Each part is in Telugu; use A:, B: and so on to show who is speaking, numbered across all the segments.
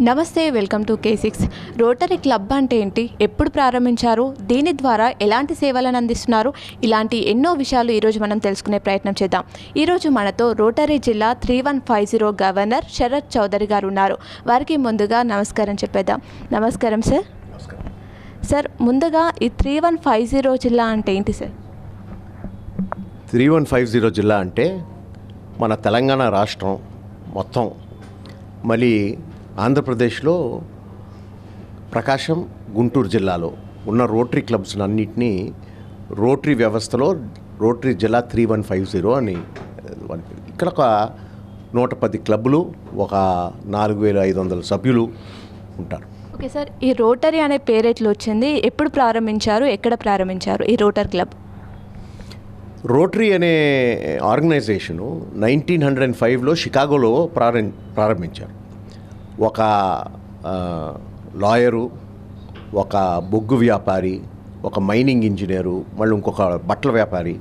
A: నమస్తే welcome to K six Rotary Club అంటే ఏంటి? ఎప్పుడు ప్రారంభించారు? దీని ద్వారా ఎలాంటి సేవలను అందిస్తున్నారు? ఇలాంటి ఎన్నో విషయాలు ఈరోజు మనం తెలుసుకునే ప్రయత్నం చేద్దాం. ఈరోజు మనతో రోటరీ జిల్లా three one five zero governor Sharath Chowdary గారు ఉన్నారు. వారికి ముందుగా నమస్కారం చెప్పేద్దాం. నమస్కారం సార్. సార్ ముందుగా ఈ త్రీ వన్ ఫైవ్ జీరో జిల్లా అంటే ఏంటి sir?
B: Three one five zero జిల్లా అంటే మన తెలంగాణ రాష్ట్రం మొత్తం. మళ్ళీ ఆంధ్రప్రదేశ్లో ప్రకాశం గుంటూరు జిల్లాలో ఉన్న రోటరీ క్లబ్స్ అన్నింటినీ రోటరీ వ్యవస్థలో రోటరీ జిల్లా త్రీ వన్ ఫైవ్ జీరో అని. ఇక్కడ ఒక నూట పది క్లబ్బులు ఒక నాలుగు వేల ఐదు వందల సభ్యులు ఉంటారు.
A: ఓకే సార్ ఈ రోటరీ అనే పేరు ఎట్లా వచ్చింది? ఎప్పుడు ప్రారంభించారు? ఎక్కడ ప్రారంభించారు ఈ రోటర్ క్లబ్?
B: రోటరీ అనే ఆర్గనైజేషను నైన్టీన్ హండ్రెడ్ అండ్ ఫైవ్లో షికాగోలో ప్రారం ప్రారంభించారు. ఒక లాయరు ఒక బొగ్గు వ్యాపారి ఒక మైనింగ్ ఇంజనీరు మళ్ళీ ఇంకొక బట్టల వ్యాపారి.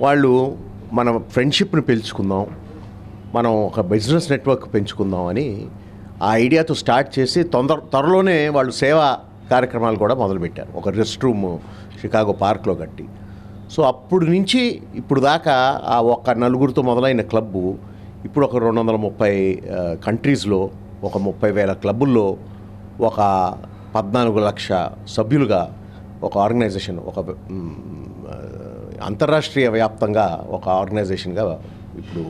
B: వాళ్ళు మన ఫ్రెండ్షిప్ని పెంచుకుందాం మనం ఒక బిజినెస్ నెట్వర్క్ పెంచుకుందాం అని ఆ ఐడియాతో స్టార్ట్ చేసి తొందర త్వరలోనే వాళ్ళు సేవా కార్యక్రమాలు కూడా మొదలుపెట్టారు. ఒక రెస్ట్ రూమ్ షికాగో పార్క్లో కట్టి. సో అప్పుడు నుంచి ఇప్పుడు దాకా ఆ ఒక్క నలుగురితో మొదలైన క్లబ్బు ఇప్పుడు ఒక రెండు వందల ముప్పై కంట్రీస్లో ఒక ముప్పై వేల క్లబ్బుల్లో ఒక పద్నాలుగు లక్ష సభ్యులుగా ఒక ఆర్గనైజేషన్ ఒక అంతర్రాష్ట్రీయ వ్యాప్తంగా ఒక ఆర్గనైజేషన్గా ఇప్పుడు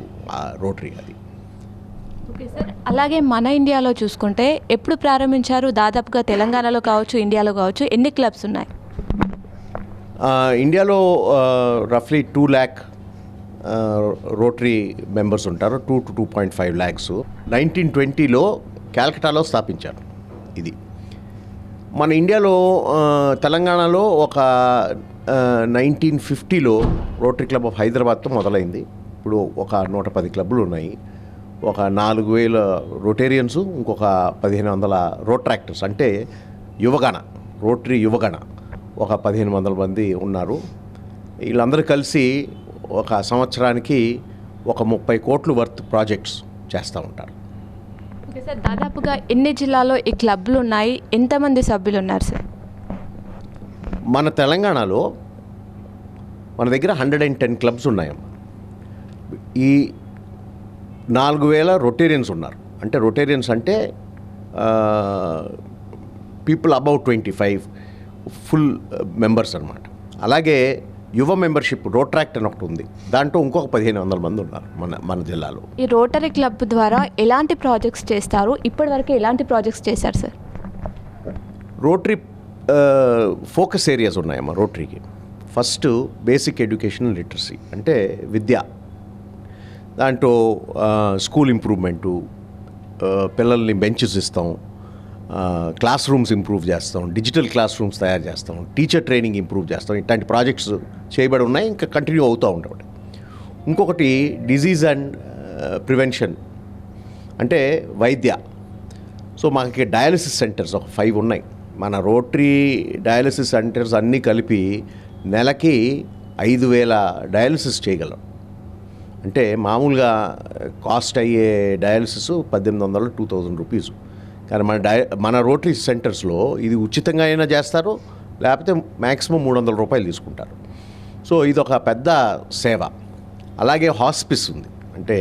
B: రోటరీ అది.
A: Okay sir. అలాగే మన ఇండియాలో చూసుకుంటే ఎప్పుడు ప్రారంభించారు? దాదాపుగా తెలంగాణలో కావచ్చు ఇండియాలో కావచ్చు ఎన్ని క్లబ్స్ ఉన్నాయి?
B: ఇండియాలో రఫ్లీ టూ ల్యాక్ రోటరీ మెంబర్స్ ఉంటారు. Two to two point five lakhs nineteen ట్వంటీలో క్యాల్కటాలో స్థాపించారు. ఇది. మన ఇండియాలో తెలంగాణలో ఒక నైన్టీన్ ఫిఫ్టీలో రోటరీ క్లబ్ ఆఫ్ హైదరాబాద్తో మొదలైంది. ఇప్పుడు ఒక నూట పది క్లబ్బులు ఉన్నాయి. ఒక నాలుగు వేల రోటేరియన్స్ ఇంకొక పదిహేను వందల రోట్రాక్టర్స్ అంటే యువగణ రోటరీ యువగణ. ఒక పదిహేను వందల మంది ఉన్నారు. వీళ్ళందరూ కలిసి ఒక సంవత్సరానికి ఒక ముప్పై కోట్లు వర్త్ ప్రాజెక్ట్స్ చేస్తూ ఉంటారు.
A: ఓకే సార్ దాదాపుగా ఎన్ని జిల్లాలో ఈ క్లబ్లు ఉన్నాయి? ఎంతమంది సభ్యులు ఉన్నారు సార్?
B: మన తెలంగాణలో మన దగ్గర హండ్రెడ్ అండ్ టెన్ క్లబ్స్ ఉన్నాయమ్మా. ఈ నాలుగు వేల రొటేరియన్స్ ఉన్నారు. అంటే రొటేరియన్స్ అంటే people about twenty five full members అనమాట అలాగే యువ మెంబర్షిప్ రోట్రాక్ట్ అని ఒకటి ఉంది. దాంట్లో ఇంకొక పదిహేను వందల మంది ఉన్నారు మన మన జిల్లాలో.
A: ఈ రోటరీ క్లబ్ ద్వారా ఎలాంటి ప్రాజెక్ట్స్ చేస్తారు? ఇప్పటివరకు ఎలాంటి ప్రాజెక్ట్స్ చేశారు సార్?
B: రోటరీ ఫోకస్ ఏరియాస్ ఉన్నాయమ్మా రోటరీకి. ఫస్ట్ బేసిక్ ఎడ్యుకేషన్ లిటరసీ అంటే విద్య. దాంట్లో స్కూల్ ఇంప్రూవ్మెంటు పిల్లల్ని బెంచెస్ ఇస్తాం. క్లాస్ రూమ్స్ ఇంప్రూవ్ చేస్తాం డిజిటల్ క్లాస్ రూమ్స్ తయారు చేస్తాం టీచర్ ట్రైనింగ్ ఇంప్రూవ్ చేస్తాం ఇట్లాంటి ప్రాజెక్ట్స్ చేయబడి ఉన్నాయి ఇంకా కంటిన్యూ అవుతూ ఉంటాయి ఇంకొకటి డిజీజ్ అండ్ ప్రివెన్షన్. అంటే వైద్య. సో మాకు డయాలసిస్ సెంటర్స్ ఒక ఫైవ్ ఉన్నాయి. మన రోటరీ డయాలసిస్ సెంటర్స్ అన్నీ కలిపి నెలకి ఐదు వేల డయాలసిస్ చేయగలం. అంటే మామూలుగా కాస్ట్ అయ్యే డయాలసిస్ పద్దెనిమిది వందల టూ థౌజండ్ రూపీస్. కానీ మన డై మన రోటరీ సెంటర్స్లో ఇది ఉచితంగా అయినా చేస్తారు లేకపోతే మ్యాక్సిమం మూడు వందల రూపాయలు తీసుకుంటారు. సో ఇది ఒక పెద్ద సేవ. అలాగే హాస్పిస్ ఉంది. అంటే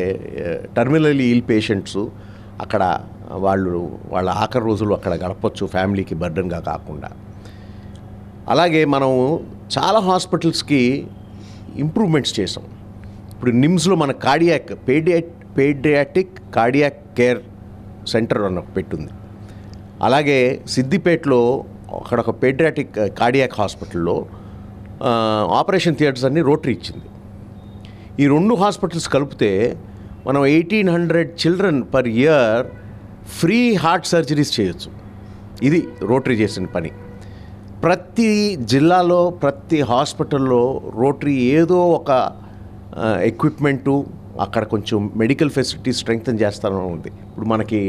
B: టర్మినల్ ఇల్ పేషెంట్స్ అక్కడ వాళ్ళు వాళ్ళ ఆఖరి రోజులు అక్కడ గడపచ్చు ఫ్యామిలీకి బర్డన్గా కాకుండా. అలాగే మనం చాలా హాస్పిటల్స్కి ఇంప్రూవ్మెంట్స్ చేసాం. ఇప్పుడు నిమ్స్లో మన cardiac పేడియా paediatric cardiac care centre అన్న పెట్టుంది అలాగే సిద్దిపేటలో అక్కడ ఒక పేడ్రాటిక్ కార్డియాక్ హాస్పిటల్లో ఆపరేషన్ థియేటర్స్ అన్ని రోటరీ ఇచ్చింది. ఈ రెండు హాస్పిటల్స్ కలిపితే మనం eighteen hundred children per year free heart surgeries చేయొచ్చు. ఇది రోటరీ చేసిన పని. ప్రతి జిల్లాలో ప్రతి హాస్పిటల్లో రోటరీ ఏదో ఒక ఎక్విప్మెంటు అక్కడ కొంచెం మెడికల్ ఫెసిలిటీ స్ట్రెంగ్తన్ చేస్తానని ఉంది. ఇప్పుడు మనకి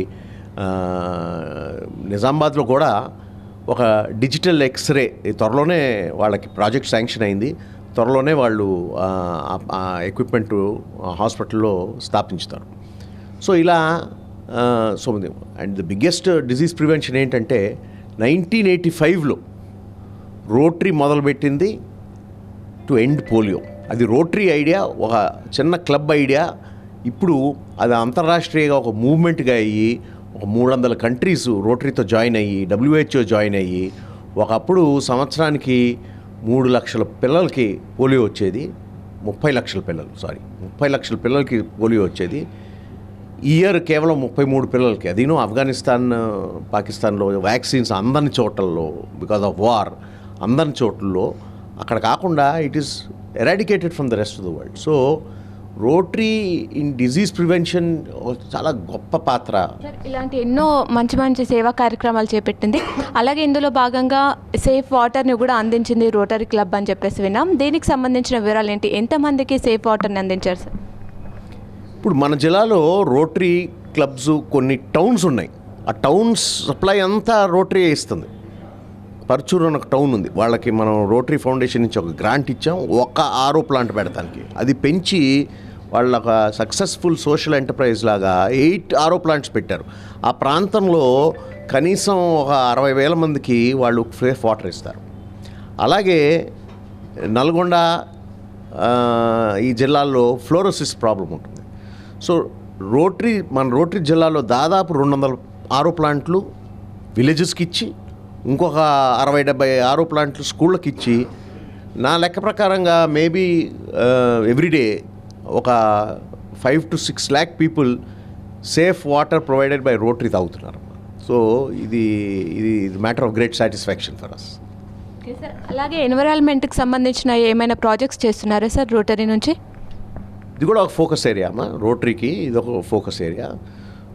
B: నిజామాబాద్లో కూడా ఒక డిజిటల్ ఎక్స్రే త్వరలోనే వాళ్ళకి ప్రాజెక్ట్ శాంక్షన్ అయింది. త్వరలోనే వాళ్ళు ఎక్విప్మెంట్ హాస్పిటల్లో స్థాపించుతారు. సో ఇలా so and the biggest disease prevention ఏంటంటే నైన్టీన్ ఎయిటీ ఫైవ్లో రోటరీ మొదలుపెట్టింది టు ఎండ్ పోలియో. అది రోటరీ ఐడియా ఒక చిన్న క్లబ్ ఐడియా. ఇప్పుడు అది అంతర్రాష్ట్రీయంగా ఒక మూవ్మెంట్గా అయ్యి ఒక మూడు వందల కంట్రీస్ రోటరీతో జాయిన్ అయ్యి డబ్ల్యూహెచ్ఓ జాయిన్ అయ్యి ఒకప్పుడు సంవత్సరానికి మూడు లక్షల పిల్లలకి పోలియో వచ్చేది. ముప్పై లక్షల పిల్లలు సారీ. ముప్పై లక్షల పిల్లలకి పోలియో వచ్చేది. ఇయర్ కేవలం ముప్పై మూడు పిల్లలకి. అదీను ఆఫ్ఘనిస్తాన్ పాకిస్తాన్లో వ్యాక్సిన్స్ అందని చోట్లలో బికాస్ ఆఫ్ వార్ అందని చోట్లలో అక్కడ కాకుండా it is eradicated from the rest of the world so rotary in disease prevention చాలా గొప్ప పాత్ర.
A: ఇలాంటి ఎన్నో మంచి మంచి సేవా కార్యక్రమాలు చేపట్టింది. అలాగే ఇందులో భాగంగా సేఫ్ వాటర్ని కూడా అందించింది రోటరీ క్లబ్ అని చెప్పేసి విన్నాం. దీనికి సంబంధించిన వివరాలు ఏంటి? ఎంతమందికి సేఫ్ వాటర్ని అందించారు సార్
B: ఇప్పుడు మన జిల్లాలో రోటరీ క్లబ్స్ కొన్ని టౌన్స్ ఉన్నాయి. ఆ టౌన్స్ సప్లై అంతా రోటరీ ఇస్తుంది. పర్చూరు అని ఒక టౌన్ ఉంది. వాళ్ళకి మనం రోటరీ ఫౌండేషన్ నుంచి ఒక గ్రాంట్ ఇచ్చాం. ఒక ఆరో ప్లాంట్ పెడతానికి. అది పెంచి వాళ్ళ ఒక సక్సెస్ఫుల్ సోషల్ ఎంటర్ప్రైజ్ లాగా ఎయిట్ ఆరో ప్లాంట్స్ పెట్టారు. ఆ ప్రాంతంలో కనీసం ఒక అరవై వేల మందికి వాళ్ళు ఫ్రెష్ వాటర్ ఇస్తారు. అలాగే నల్గొండ ఈ జిల్లాల్లో ఫ్లోరోసిస్ ప్రాబ్లం ఉంటుంది. సో రోటరీ మన రోటరీ జిల్లాలో దాదాపు రెండు వందల ఆరో ప్లాంట్లు విలేజెస్కి ఇచ్చి ఇంకొక అరవై డెబ్బై ఆరో ప్లాంట్లు స్కూళ్ళకి ఇచ్చి నా లెక్క ప్రకారంగా మేబీ ఎవ్రీడే ఒక five to six lakh people safe water provided by rotary తాగుతున్నారు. సో ఇది ఇది matter of great satisfaction for us.
A: Okay sir. అలాగే ఎన్విరాన్మెంట్కి సంబంధించిన ఏమైనా ప్రాజెక్ట్స్ చేస్తున్నారా సార్ రోటరీ నుంచి?
B: ఇది కూడా ఒక ఫోకస్ ఏరియా అమ్మా. రోటరీకి ఇది ఒక ఫోకస్ ఏరియా.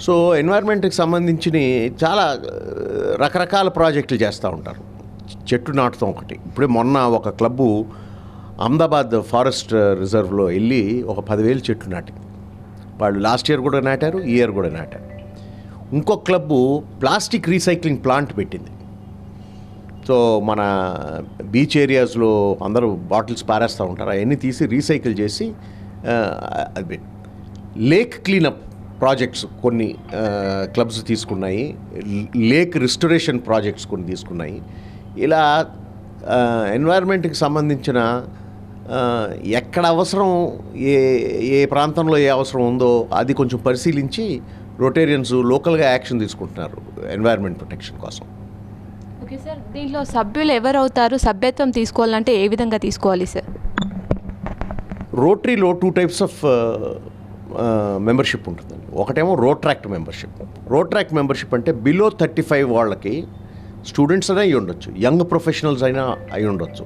B: సో ఎన్వైర్న్మెంట్కి సంబంధించిన చాలా రకరకాల ప్రాజెక్టులు చేస్తూ ఉంటారు. చెట్టు నాటుతాం ఒకటి. ఇప్పుడే మొన్న ఒక క్లబ్బు అహ్మదాబాద్ ఫారెస్ట్ రిజర్వ్లో వెళ్ళి ఒక పదివేలు చెట్లు నాటి. వాళ్ళు లాస్ట్ ఇయర్ కూడా నాటారు ఈ ఇయర్ కూడా నాటారు. ఇంకో క్లబ్బు ప్లాస్టిక్ రీసైక్లింగ్ ప్లాంట్ పెట్టింది. సో మన బీచ్ ఏరియాస్లో అందరూ బాటిల్స్ పారేస్తూ ఉంటారు. అవన్నీ తీసి రీసైకిల్ చేసి అది లేక్ క్లీనప్ ప్రాజెక్ట్స్ కొన్ని క్లబ్స్ తీసుకున్నాయి. లేక్ రిస్టరేషన్ ప్రాజెక్ట్స్ కొన్ని తీసుకున్నాయి. ఇలా ఎన్వైర్న్మెంట్కి సంబంధించిన ఎక్కడ అవసరం ఏ ఏ ప్రాంతంలో ఏ అవసరం ఉందో అది కొంచెం పరిశీలించి రొటేరియన్స్ లోకల్గా యాక్షన్ తీసుకుంటున్నారు ఎన్వైర్న్మెంట్ ప్రొటెక్షన్ కోసం.
A: ఓకే సార్ దీనిలో సభ్యులు ఎవరు అవుతారు సభ్యత్వం తీసుకోవాలంటే ఏ విధంగా తీసుకోవాలి సార్?
B: రోటరీలో టూ టైప్స్ ఆఫ్ మెంబర్షిప్ ఉంటుందండి. ఒకటేమో రోట్రాక్ట్ మెంబర్షిప్ రోట్రాక్ట్ మెంబర్షిప్ అంటే బిలో థర్టీ ఫైవ్ వాళ్ళకి స్టూడెంట్స్ అయినా అయి ఉండొచ్చు. యంగ్ ప్రొఫెషనల్స్ అయినా అయి ఉండొచ్చు.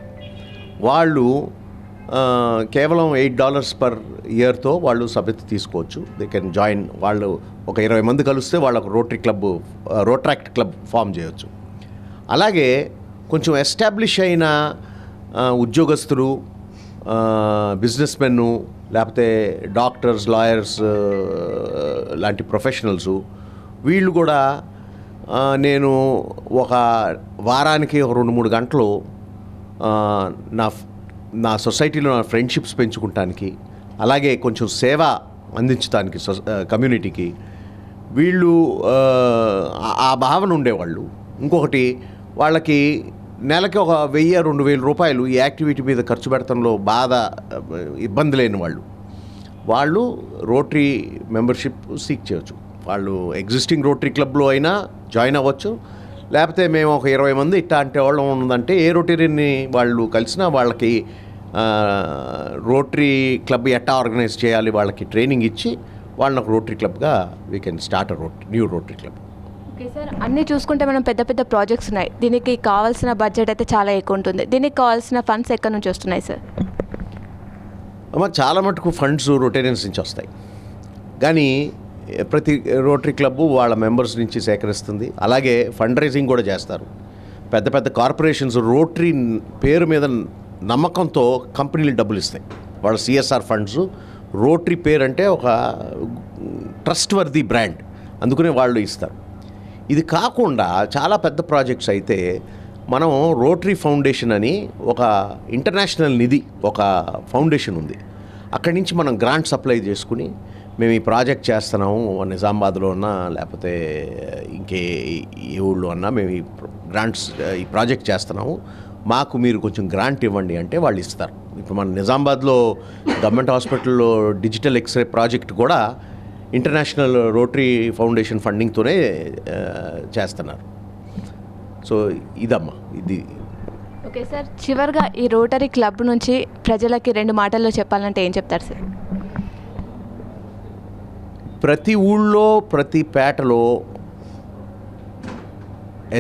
B: వాళ్ళు కేవలం ఎయిట్ డాలర్స్ పర్ ఇయర్తో వాళ్ళు సభ్యత తీసుకోవచ్చు. దే కెన్ జాయిన్ వాళ్ళు ఒక ఇరవై మంది కలిస్తే వాళ్ళకు Rotary club Rotaract club form చేయొచ్చు. అలాగే కొంచెం ఎస్టాబ్లిష్ అయిన ఉద్యోగస్తులు బిజినెస్ మెన్ను లేకపోతే డాక్టర్స్ లాయర్స్ లాంటి ప్రొఫెషనల్స్ వీళ్ళు కూడా నేను ఒక వారానికి ఒక రెండు మూడు గంటలు నా నా సొసైటీలో నా ఫ్రెండ్షిప్స్ పెంచుకుంటానికి అలాగే కొంచెం సేవ అందించడానికి సొ- కమ్యూనిటీకి వీళ్ళు ఆ భావన ఉండేవాళ్ళు. ఇంకొకటి వాళ్ళకి నెలకి ఒక వెయ్యి రెండు వేల రూపాయలు ఈ యాక్టివిటీ మీద ఖర్చు పెడతంలో బాధ ఇబ్బంది లేని వాళ్ళు. వాళ్ళు రోటరీ మెంబర్షిప్ సీక్ చేయొచ్చు. వాళ్ళు ఎగ్జిస్టింగ్ రోటరీ క్లబ్లో అయినా జాయిన్ అవ్వచ్చు. లేకపోతే మేము ఒక ఇరవై మంది ఇట్టా అంటే వాళ్ళం ఉందంటే ఏ రోటరీని వాళ్ళు కలిసినా వాళ్ళకి రోటరీ క్లబ్ ఎట్టా ఆర్గనైజ్ చేయాలి వాళ్ళకి ట్రైనింగ్ ఇచ్చి వాళ్ళని ఒక rotary క్లబ్గా we can start a rotary new rotary club.
A: Okay sir అన్నీ చూసుకుంటే మనం పెద్ద పెద్ద ప్రాజెక్ట్స్ ఉన్నాయి. దీనికి కావాల్సిన బడ్జెట్ అయితే చాలా ఎక్కువ ఉంటుంది. దీనికి కావాల్సిన ఫండ్స్ ఎక్కడి నుంచి వస్తున్నాయి సార్?
B: అమ్మ చాలా మటుకు ఫండ్స్ రొటేరియన్స్ నుంచి వస్తాయి. కానీ ప్రతి రోటరీ క్లబ్బు వాళ్ళ మెంబర్స్ నుంచి సేకరిస్తుంది. అలాగే ఫండ్ రైజింగ్ కూడా చేస్తారు. పెద్ద పెద్ద కార్పొరేషన్స్ రోటరీ పేరు మీద నమ్మకంతో కంపెనీలు డబ్బులు ఇస్తాయి. వాళ్ళ సిఎస్ఆర్ ఫండ్స్ రోటరీ పేరు అంటే ఒక ట్రస్ట్ వర్ది బ్రాండ్. అందుకనే వాళ్ళు ఇస్తారు. ఇది కాకుండా చాలా పెద్ద ప్రాజెక్ట్స్ అయితే మనం రోటరీ ఫౌండేషన్ అని ఒక ఇంటర్నేషనల్ నిధి ఒక ఫౌండేషన్ ఉంది. అక్కడి నుంచి మనం గ్రాంట్ సప్లై చేసుకుని మేము ఈ ప్రాజెక్ట్ చేస్తున్నాము నిజామాబాద్లో ఉన్నా లేకపోతే ఇంకే ఏ ఊళ్ళో అన్నా మేము ఈ గ్రాంట్స్ ఈ ప్రాజెక్ట్ చేస్తున్నాము. మాకు మీరు కొంచెం గ్రాంట్ ఇవ్వండి అంటే వాళ్ళు ఇస్తారు. ఇప్పుడు మన నిజామాబాద్లో గవర్నమెంట్ హాస్పిటల్లో డిజిటల్ ఎక్స్రే ప్రాజెక్ట్ కూడా ఇంటర్నేషనల్ రోటరీ ఫౌండేషన్ ఫండింగ్తోనే చేస్తున్నారు. సో ఇదమ్మా ఇది.
A: Okay sir. చివరిగా ఈ రోటరీ క్లబ్ నుంచి ప్రజలకి రెండు మాటల్లో చెప్పాలంటే ఏం చెప్తారు సార్?
B: ప్రతి ఊళ్ళో ప్రతి పేటలో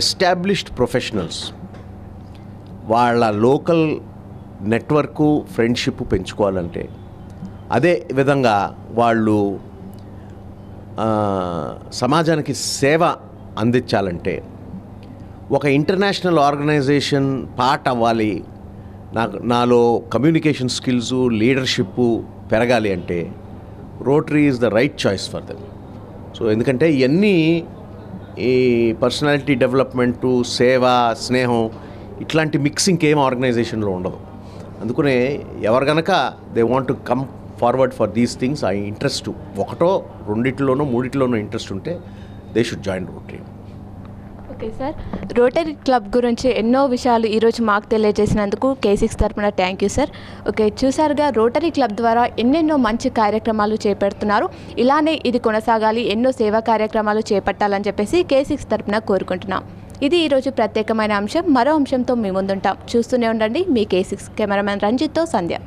B: ఎస్టాబ్లిష్డ్ ప్రొఫెషనల్స్ వాళ్ళ లోకల్ నెట్వర్కు ఫ్రెండ్షిప్ పెంచుకోవాలంటే అదే విధంగా వాళ్ళు సమాజానికి సేవ అందించాలంటే ఒక ఇంటర్నేషనల్ ఆర్గనైజేషన్ పార్ట్ అవ్వాలి. నాకు నాలో కమ్యూనికేషన్ స్కిల్స్ లీడర్షిప్ పెరగాలి అంటే rotary is the right choice for them. So ఎందుకంటే ఇవన్నీ ఈ పర్సనాలిటీ డెవలప్మెంటు సేవ స్నేహం ఇట్లాంటి మిక్సింగ్ ఏం ఆర్గనైజేషన్లో ఉండదు. అందుకనే ఎవరు గనక they want to come forward for these things I interest ఒకటో రెండిట్లోనో మూడిట్లోనో ఇంట్రెస్ట్ ఉంటే they should join rotary
A: okay sir rotary club గురించి ఎన్నో విషయాలు ఈరోజు మాకు తెలియజేసినందుకు కే సిక్స్ తరపున థ్యాంక్ యూ సార్ ఓకే చూసారుగా రోటరీ క్లబ్ ద్వారా ఎన్నెన్నో మంచి కార్యక్రమాలు చేపడుతున్నారు. ఇలానే ఇది కొనసాగాలి ఎన్నో సేవా కార్యక్రమాలు చేపట్టాలని చెప్పేసి కే సిక్స్ తరపున కోరుకుంటున్నాం. ఇది ఈరోజు ప్రత్యేకమైన అంశం. మరో అంశంతో మీ ముందుంటాం. చూస్తూనే ఉండండి. మీ కే సిక్స్ కెమెరామెన్ రంజిత్తో సంధ్య.